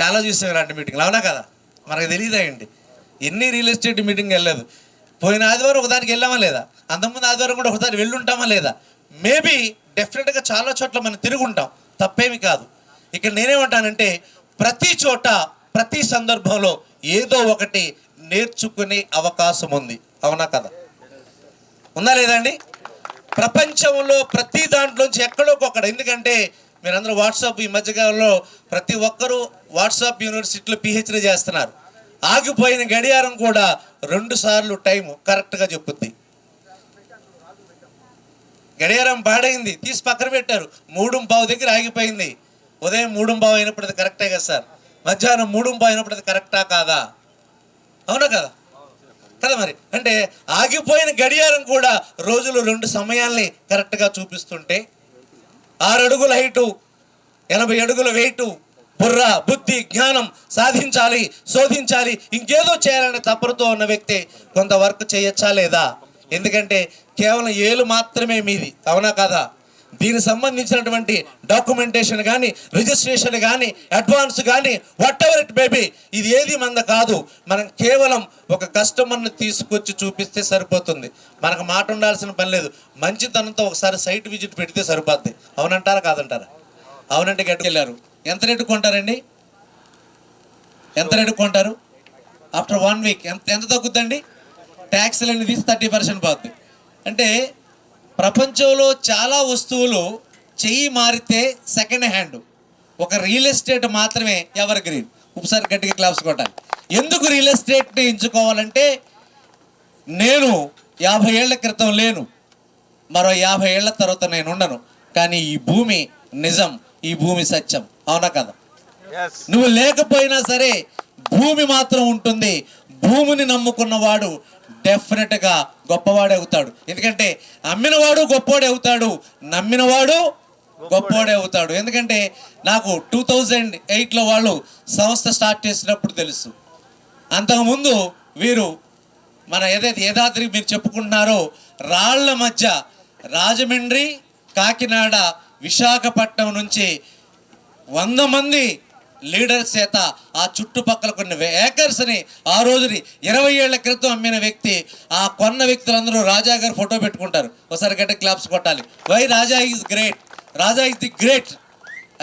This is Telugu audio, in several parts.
చాలా చూసాం ఇలాంటి మీటింగ్లు అవునా కదా? మనకు తెలియదాయండి ఎన్ని రియల్ ఎస్టేట్ మీటింగ్ వెళ్ళలేదు. పోయిన ఆదివారం ఒకదానికి వెళ్ళామా లేదా? అంతకుముందు ఆదివారం కూడా ఒకసారి వెళ్ళుంటామా లేదా? మేబీ డెఫినెట్గా చాలా చోట్ల మనం తిరుగుంటాం. తప్పేమి కాదు. ఇక్కడ నేనేమంటానంటే ప్రతి చోట ప్రతి సందర్భంలో ఏదో ఒకటి నేర్చుకునే అవకాశం ఉంది. అవునా కదా? ఉందా లేదండి ప్రపంచంలో ప్రతి దాంట్లోంచి ఎక్కడో ఒకక్కడ ఎందుకంటే మీరందరూ వాట్సాప్ ఈ మధ్యకాలంలో ప్రతి ఒక్కరూ వాట్సాప్ యూనివర్సిటీలో పిహెచ్డీ చేస్తున్నారు. ఆగిపోయిన గడియారం కూడా రెండు సార్లు టైం కరెక్ట్గా చెప్పుద్ది. గడియారం పాడైంది తీసి పక్కన పెట్టారు. మూడు పావు దగ్గర ఆగిపోయింది. ఉదయం మూడు పావు అయినప్పుడు అది కరెక్టే కదా సార్? మధ్యాహ్నం మూడు పావు అయినప్పుడు అది కరెక్టా కాదా? అవునా కదా? కదా మరి? అంటే ఆగిపోయిన గడియారం కూడా రోజులు రెండు సమయాల్ని కరెక్ట్గా చూపిస్తుంటే ఆరు అడుగుల హైటు ఎనభై అడుగుల వెయిటు బుర్ర బుద్ధి జ్ఞానం సాధించాలి శోధించాలి ఇంకేదో చేయాలనే తపనతో ఉన్న వ్యక్తి కొంత వర్క్ చేయొచ్చా లేదా? ఎందుకంటే కేవలం ఏలు మాత్రమే మీది అవునా కదా? దీనికి సంబంధించినటువంటి డాక్యుమెంటేషన్ కానీ రిజిస్ట్రేషన్ కానీ అడ్వాన్స్ కానీ వాట్ ఎవర్ ఇట్ బేబీ ఇది ఏది మంద కాదు. మనం కేవలం ఒక కస్టమర్ని తీసుకొచ్చి చూపిస్తే సరిపోతుంది. మనకు మాట ఉండాల్సిన పని లేదు. మంచితనంతో ఒకసారి సైట్ విజిట్ పెడితే సరిపోద్ది. అవునంటారా కాదంటారా? అవునంటే గట్టుకెళ్ళారు ఎంత రేటు కొంటారండి? ఎంత రేటు కొంటారు? ఆఫ్టర్ వన్ వీక్ ఎంత ఎంత తగ్గుద్దండి? ట్యాక్స్లన్నీ తీసి థర్టీ పర్సెంట్ పోద్ది. అంటే ప్రపంచంలో చాలా వస్తువులు చెయ్యి మారితే సెకండ్ హ్యాండ్ ఒక రియల్ ఎస్టేట్ మాత్రమే ఎవర్ గ్రీన్ ఒకసారి గట్టిగా క్లాప్స్ కొట్టాలి. ఎందుకు రియల్ ఎస్టేట్ని ఎంచుకోవాలంటే నేను యాభై ఏళ్ళ క్రితం లేను. మరో యాభై ఏళ్ళ తర్వాత నేను ఉండను. కానీ ఈ భూమి నిజం ఈ భూమి సత్యం. అవునా కదా? నువ్వు లేకపోయినా సరే భూమి మాత్రం ఉంటుంది. భూమిని నమ్ముకున్నవాడు డెఫినెట్గా గొప్పవాడే అవుతాడు ఎందుకంటే అమ్మినవాడు గొప్పవాడే అవుతాడు నమ్మినవాడు గొప్పవాడే అవుతాడు ఎందుకంటే నాకు టూ థౌజండ్ ఎయిట్లో వాళ్ళు సంస్థ స్టార్ట్ చేసినప్పుడు తెలుసు. అంతకుముందు వీరు మన ఏదైతే యథాద్రి మీరు చెప్పుకుంటున్నారో రాళ్ళ మధ్య రాజమండ్రి కాకినాడ విశాఖపట్నం నుంచి వంద మంది లీడర్స్ చేత ఆ చుట్టుపక్కల కొన్ని ఏకర్స్ని ఆ రోజుని ఇరవై ఏళ్ళ క్రితం అమ్మిన వ్యక్తి ఆ కొన్న వ్యక్తులందరూ రాజా గారు ఫోటో పెట్టుకుంటారు. ఒకసారి గట్టి క్లాప్స్ కొట్టాలి. Why Raja is great? Raja is the great.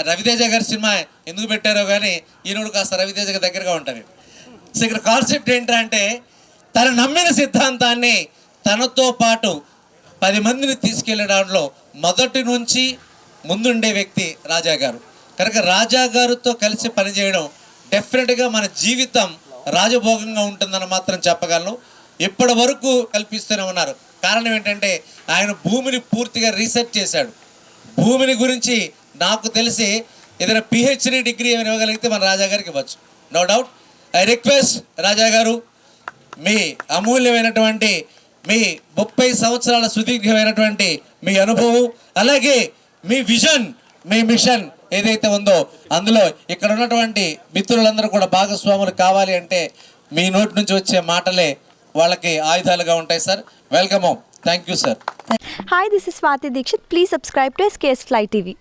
Ravi Teja గారి సినిమా ఎందుకు పెట్టారో కానీ ఈయనుడు కాస్త రవితేజ గారి దగ్గరగా ఉంటారు సో ఇక్కడ కాన్సెప్ట్ ఏంటంటే తను నమ్మిన సిద్ధాంతాన్ని తనతో పాటు పది మందిని తీసుకెళ్ళడంలో మొదటి నుంచి ముందుండే వ్యక్తి రాజా గారు. కనుక రాజా గారితో కలిసి పనిచేయడం డెఫినెట్గా మన జీవితం రాజభోగంగా ఉంటుందని మాత్రం చెప్పగలను. ఇప్పటి వరకు కల్పిస్తూనే ఉన్నారు. కారణం ఏంటంటే ఆయన భూమిని పూర్తిగా రీసెర్చ్ చేశాడు. భూమిని గురించి నాకు తెలిసి ఏదైనా పిహెచ్డి డిగ్రీ ఏమైనా ఇవ్వగలిగితే మన రాజా గారికి ఇవ్వచ్చు. No doubt I request Raja గారు మీ అమూల్యమైనటువంటి మీ ముప్పై సంవత్సరాల సుదీర్ఘమైనటువంటి మీ అనుభవం అలాగే మీ విజన్ మీ మిషన్ ఏదైతే ఉందో అందులో ఇక్కడ ఉన్నటువంటి మిత్రులందరూ కూడా భాగస్వాములు కావాలి అంటే మీ నోటి నుంచి వచ్చే మాటలే వాళ్ళకి ఆయుధాలుగా ఉంటాయి sir. Welcome thank you sir. Hi this is Swathi Dikshit please subscribe to S K S fly TV